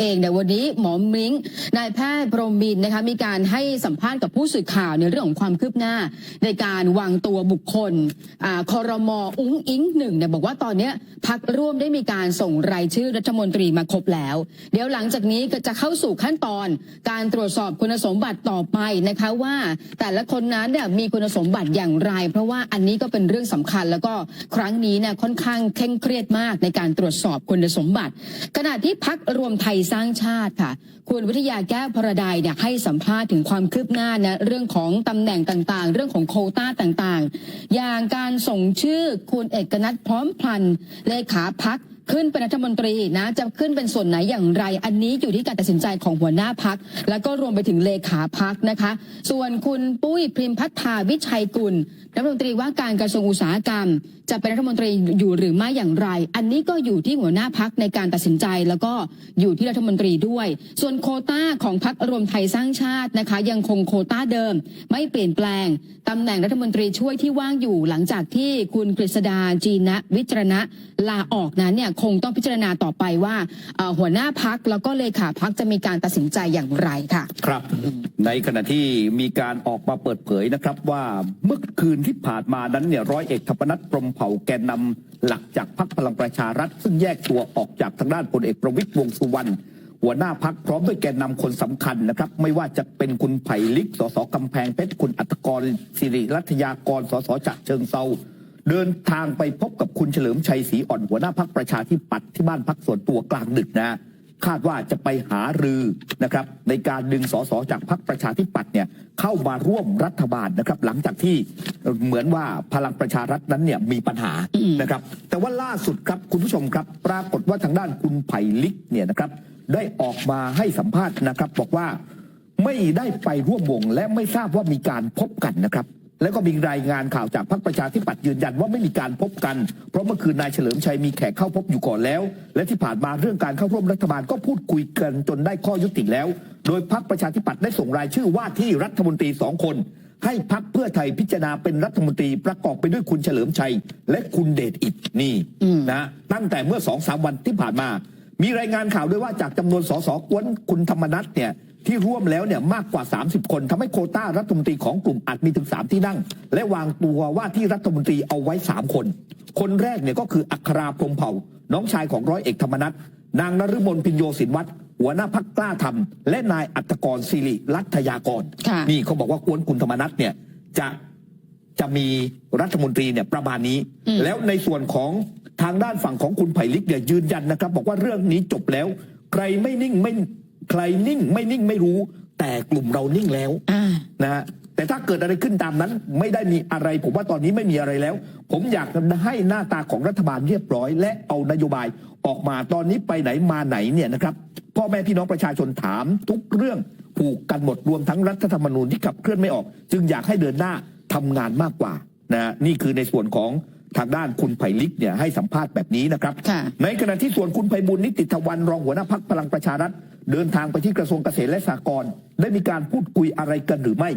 เองในวันนี้หมอมิงนายแพทย์พรหมบินนะคะมีการให้สัมภาษณ์กับผู้สื่อข่าวในเรื่องของความคืบหน้า ในการวางตัวบุคคลคอรมออุ้งอิงหนึ่งเนี่ยบอกว่าตอนนี้พักร่วมได้มีการส่งรายชื่อรัฐมนตรีมาครบแล้ว เดี๋ยวหลังจากนี้ก็จะเข้าสู่ขั้นตอน การตรวจสอบคุณสมบัติต่อไปนะคะว่า แต่ละคนนั้นเนี่ยมีคุณสมบัติอย่างไร เพราะว่าอันนี้ก็เป็นเรื่องสำคัญแล้วก็ครั้งนี้เนี่ยค่อนข้างเคร่งเครียดมากในการตรวจสอบคุณสมบัติขณะที่พักรวมไทยสร้างชาติค่ะ คุณวิทยาแก้วพระดายเนี่ยให้สัมภาษณ์ถึงความคืบหน้านะเรื่องของตำแหน่งต่างๆ เรื่องของโควต้าต่างๆ อย่างการส่งชื่อคุณเอกนัทพร้อมพันเลขาพักขึ้นเป็นรัฐมนตรีนะจะขึ้นเป็นส่วนไหนอย่างไร อันนี้อยู่ที่การตัดสินใจของหัวหน้าพัก แล้วก็รวมไปถึงเลขาพักนะคะ ส่วนคุณปุ้ยพริมพัฒนาวิชัยกุลรัฐมนตรีว่าการกระทรวงอุตสาหกรรม จะเป็นรัฐมนตรีอยู่หรือไม่อย่างไร อันนี้ก็อยู่ที่หัวหน้าพักในการตัดสินใจ แล้วก็อยู่ที่รัฐมนตรีด้วย ส่วนโคต้าของพักรวมไทยสร้างชาตินะคะ ยังคงโคต้าเดิม ไม่เปลี่ยนแปลงตำแหน่งรัฐมนตรีช่วยที่ว่างอยู่หลังจากที่คุณกฤษดาจีนะวิจารณะลาออกนั้นเนี่ยคงต้องพิจารณาต่อไปว่าหัวหน้าพักแล้วก็เลขาพักจะมีการตัดสินใจอย่างไรค่ะ ครับ ในขณะที่มีการออกมาเปิดเผยนะครับว่าเมื่อคืนที่ผ่านมานั้นเนี่ยร้อยเอกธรรมนัฐพรมเผ่าแกนนำหลักจากพรรคพลังประชารัฐ ซึ่งแยกตัวออกจากทางด้านพลเอกประวิตยวงษ์สุวรรณหัวหน้าพักพร้อมด้วยแกนนำคนสำคัญนะครับ ไม่ว่าจะเป็นคุณไผ่ลิกสสกำแพงเพชรคุณอัตกรสิริรัตยากรสสจะเชิงเซาเดินทางไปพบกับคุณเฉลิมชัยศรีอ่อนหัวหน้าพักประชาธิปัตย์ที่บ้านพักส่วนตัวกลางดึกนะฮะ คาดว่าจะไปหารือนะครับในการดึงสสจากพักประชาธิปัตย์เนี่ยเข้ามาร่วมรัฐบาลนะครับ หลังจากที่เหมือนว่าพลังประชารัฐนั้นเนี่ยมีปัญหานะครับ แต่ว่าล่าสุดครับคุณผู้ชมครับ ปรากฏว่าทางด้านคุณไผ่ลิกเนี่ยนะครับ ได้ออกมาให้สัมภาษณ์นะครับ บอกว่าไม่ได้ไปร่วมวงและไม่ทราบว่ามีการพบกันนะครับ แล้วก็มีรายงานข่าวจากพรรคประชาธิปัตย์ยืนยันว่าไม่มีการพบกัน เพราะเมื่อคืนนายเฉลิมชัยมีแขกเข้าพบอยู่ก่อนแล้ว และที่ผ่านมาเรื่องการเข้าร่วมรัฐบาลก็พูดคุยกันจนได้ข้อยุติแล้ว โดยพรรคประชาธิปัตย์ได้ส่งรายชื่อว่าที่รัฐมนตรีสองคน ให้พักเพื่อไทยพิจารณาเป็นรัฐมนตรีประกอบไปด้วยคุณเฉลิมชัย และคุณเดชอิดนี่นะตั้งแต่เมื่อสองสามวันที่ผ่านมา มีรายงานข่าวด้วยว่าจากจำนวนสสกวนคุณธรรมนัฐเนี่ย ที่ร่วมแล้วเนี่ยมากกว่า 30 คนทำให้โควต้ารัฐมนตรีของกลุ่มอาจมีถึง 3 ที่นั่ง และวางตัวว่าที่รัฐมนตรีเอาไว้ 3 คน คนแรกเนี่ยก็คืออัคราพรหมเผ่า น้องชายของร้อยเอกธรรมนัฐนางนฤมลพิญโยสินวัตรหัวหน้าพักกล้าทำและนายอัตกรศิริรัตยากรค่ะนี่เขาบอกว่ากวนคุณธรรมนัฐเนี่ยจะจะมีรัฐมนตรีเนี่ยประมาณนี้ แล้วในส่วนของทางด้านฝั่งของคุณไผ่ลิกเนี่ยยืนยันนะครับ บอกว่าเรื่องนี้จบแล้ว ใครไม่นิ่งไม่ ใครนิ่งไม่นิ่งไม่รู้ แต่กลุ่มเรานิ่งแล้วอ่านะฮะแต่ถ้าเกิดอะไรขึ้นตามนั้น ไม่ได้มีอะไร ผมว่าตอนนี้ไม่มีอะไรแล้ว ผมอยากให้หน้าตาของรัฐบาลเรียบร้อย และเอานโยบายออกมาตอนนี้ไปไหนมาไหนเนี่ยนะครับพ่อแม่พี่น้องประชาชนถามทุกเรื่องผูกกันหมดรวมทั้งรัฐธรรมนูญที่ขับเคลื่อนไม่ออก จึงอยากให้เดินหน้าทำงานมากกว่านะฮะนี่คือในส่วนของ ทางด้านคุณไผ่ลิกเนี่ยให้สัมภาษณ์แบบนี้นะครับค่ะในขณะที่ส่วนคุณไพบุญนิติตะวันรองหัวหน้าพักพลังประชารัฐ เดินทางไปที่กระทรวงเกษตรและสหกรณ์ได้มีการพูดคุยอะไรกันหรือไม่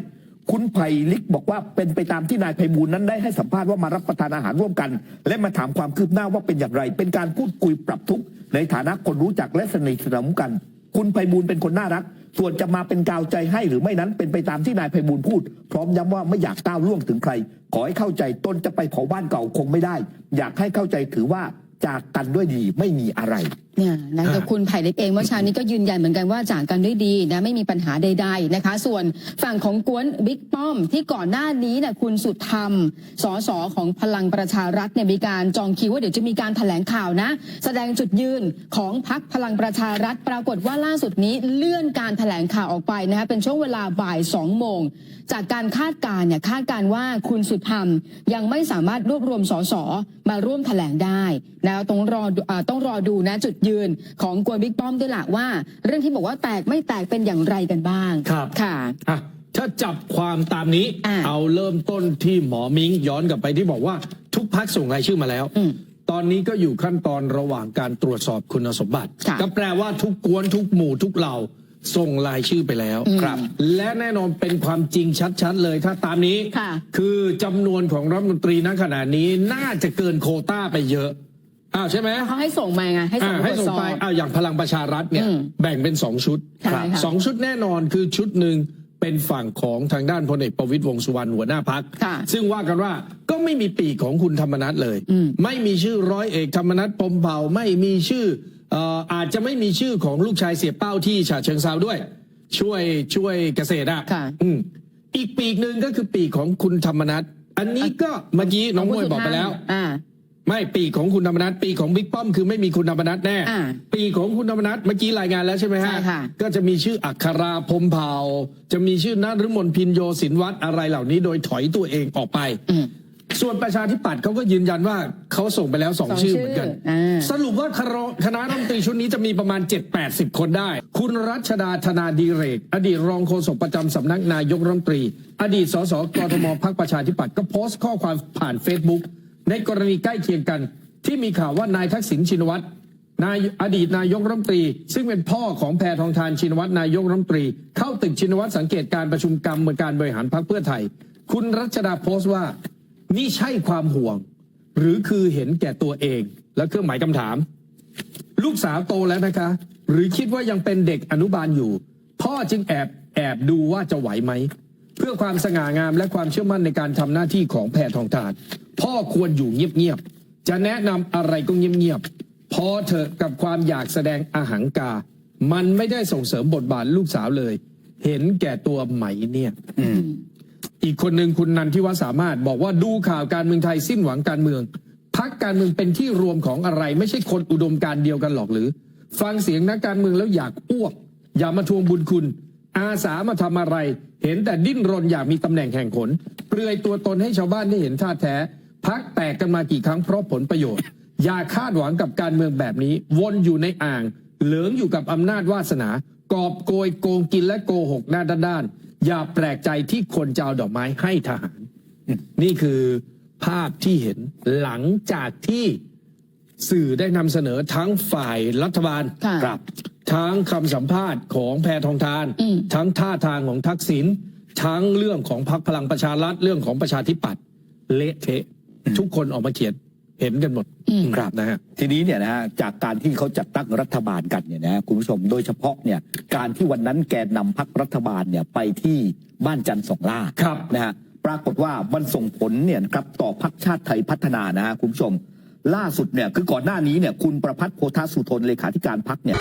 คุณไผ่ลิกบอกว่าเป็นไปตามที่นายไพบูลย์นั้นได้ให้สัมภาษณ์ว่ามารับประทานอาหารร่วมกัน และมาถามความคืบหน้าว่าเป็นอย่างไร เป็นการพูดคุยปรับทุกข์ในฐานะคนรู้จักและสนิทสนมกัน คุณไพบูลย์เป็นคนน่ารัก ส่วนจะมาเป็นกาวใจให้หรือไม่นั้นเป็นไปตามที่นายไพบูลพูด พร้อมย้ำว่าไม่อยากก้าวล่วงถึงใคร ขอให้เข้าใจตนจะไปเผาบ้านเก่าคงไม่ได้ อยากให้เข้าใจถือว่า จากกันด้วยดีไม่มีอะไร เนี่ยนะกับคุณไผ่เล็กเองเมื่อเช้านี้ก็ยืนยันเหมือนกันว่าจากกันด้วยดีนะไม่มีปัญหาใด ๆนะคะ ส่วนฝั่งของกวนบิ๊กป้อม ที่ก่อนหน้านี้เนี่ยคุณสุดธรรมสสของพลังประชารัฐเนี่ยมีการจองคิวว่าเดี๋ยวจะมีการแถลงข่าวนะ แสดงจุดยืนของพักพลังประชารัฐปรากฏว่าล่าสุดนี้เลื่อนการแถลงข่าวออกไปนะคะเป็นช่วงเวลาบ่ายสองโมงจากการคาดการณ์เนี่ยคาดการณ์ว่าคุณสุดธรรมยังไม่สามารถรวบรวมสสมาร่วมแถลงได้แล้วต้องรอดูอ่าต้องรอดูนะจุดยืนของกวนบิ๊กป้อมด้วยล่ะว่า เรื่องที่บอกว่าแตกไม่แตกเป็นอย่างไรกันบ้างครับค่ะอะถ้าจับความตามนี้อ่าเอาเริ่มต้นที่หมอมิงย้อนกลับไปที่บอกว่าทุกพักส่งรายชื่อมาแล้วอืมตอนนี้ก็อยู่ขั้นตอนระหว่างการตรวจสอบคุณสมบัติค่ะก็แปลว่าทุกกวนทุกหมู่ทุกเหล่าส่งรายชื่อไปแล้วอืมครับ และแน่นอนเป็นความจริงชัดๆเลยถ้าตามนี้ค่ะคือจำนวนของรัฐมนตรีณขณะนี้น่าจะเกินโควต้าไปเยอะ อ้าวใช่ไหม เขาให้ส่งมาไงให้ส่อ่างให้ส่งตรวจสอบไปอ้าวอย่างพลังประชารัฐเนี่ย อืมแบ่งเป็นสองชุดใช่ค่ะ สองชุดแน่นอนคือชุดหนึ่งเป็นฝั่งของทางด้านพลเอกประวิตยวงษ์สุวรรณหัวหน้าพัก ค่ะซึ่งว่ากันว่าก็ไม่มีปีกของคุณธรรมนัฐเลย อืม ไม่มีชื่อร้อยเอกธรรมนัฐพรหมเผ่าไม่มีชื่อเอ่ออาจจะไม่มีชื่อของลูกชายเสียเป้าที่ฉะเชิงเซาด้วย ช่วยช่วยเกษตรอะค่ะอืมอีกปีกหนึ่งก็คือปีกของคุณธรรมนัฐอันนี้ก็เมื่อกี้น้องมวยบอกไปแล้ว อ่า ไม่ปีกของคุณธรรมนัฐปีกของบิ๊กป้อมคือไม่มีคุณธรรมนัฐแน่ อ่าปีกของคุณธรรมนัฐเมื่อกี้รายงานแล้วใช่ไหมฮะ ใช่ค่ะ ก็จะมีชื่ออัคราพรหมเผ่า จะมีชื่อนฤมลพินโยสินวัตรอะไรเหล่านี้ โดยถอยตัวเองออกไป อืม ส่วนประชาธิปัตย์เขาก็ยืนยันว่าเขาส่งไปแล้วสองสองชื่อชื่อเหมือนกัน อ่า สรุปว่าคณะคณะรัฐมนตรีชุดนี้จะมีประมาณ 7-80 คนได้ คุณรัชดาธนาดีเรก อดีตรองโฆษกประจำสำนักนายกรัฐมนตรี อดีตสสกทมพักประชาธิปัตย์ก็โพสต์ข้อความผ่านเฟซบุ๊ก ในกรณีใกล้เคียงกัน ที่มีข่าวว่านายทักษิณชินวัตรนายอดีตนายกรัฐมนตรี ซึ่งเป็นพ่อของแพทองทานชินวัตรนายกรัฐมนตรี เข้าตึกชินวัตรสังเกตการประชุมกรรมการบริหารพรรคเพื่อไทย คุณรัชดาโพสต์ว่า นี่ใช่ความห่วง หรือคือเห็นแก่ตัวเอง แล้วเครื่องหมายคำถาม ลูกสาวโตแล้วนะคะ หรือคิดว่ายังเป็นเด็กอนุบาลอยู่ พ่อจึงแอบแอบดูว่าจะไหวไหม เพื่อความสง่างามและความเชื่อมั่นในการทำหน้าที่ของแพทองทานพ่อควรอยู่เงียบๆจะแนะนำอะไรก็เงียบๆพอเถอะกับความอยากแสดงอาหังกา มันไม่ได้ส่งเสริมบทบาทลูกสาวเลย เห็นแก่ตัวไหมเนี่ยอีกคนหนึ่งคุณนันทิวสามารถบอกว่าดูข่าวการเมืองไทยสิ้นหวังการเมืองพักการเมืองเป็นที่รวมของอะไร ไม่ใช่คนอุดมการณ์เดียวกันหรอกหรือ ฟังเสียงนักการเมืองแล้วอยากอ้วก อย่ามาทวงบุญคุณ อาสามาทำอะไร เห็นแต่ดิ้นรนอยากมีตำแหน่งแห่งขนเปลือยตัวตนให้ชาวบ้านได้เห็นท่าแท้ พักแตกกันมากี่ครั้งเพราะผลประโยชน์ อย่าคาดหวังกับการเมืองแบบนี้ วนอยู่ในอ่าง เหลืองอยู่กับอำนาจวาสนากอบโกยโกงกินและโกหกหน้าด้านๆอย่าแปลกใจที่คนจะเอาดอกไม้ให้ทหาร นี่คือภาพที่เห็นหลังจากที่สื่อได้นำเสนอทั้งฝ่ายรัฐบาลค่ะครับ ทั้งคำสัมภาษณ์ของแพทองทาน อืม ทั้งท่าทางของทักษิณทั้งเรื่องของพรรคพลังประชารัฐเรื่องของประชาธิปัตย์เละเทะทุกคนออกมาเขียนเห็นกันหมดครับนะฮะ ทีนี้เนี่ยนะฮะจากการที่เขาจัดตั้งรัฐบาลกันเนี่ยนะฮะคุณผู้ชมโดยเฉพาะเนี่ยการที่วันนั้นแกนนำพักรัฐบาลเนี่ยไปที่บ้านจันทร์สองล่าครับ นะฮะปรากฏว่ามันส่งผลเนี่ยนะครับต่อพักชาติไทยพัฒนานะฮะคุณผู้ชม ล่าสุดเนี่ยคือก่อนหน้านี้เนี่ยคุณประพัฒน์โพธาสุทนเลขาธิการพักเนี่ย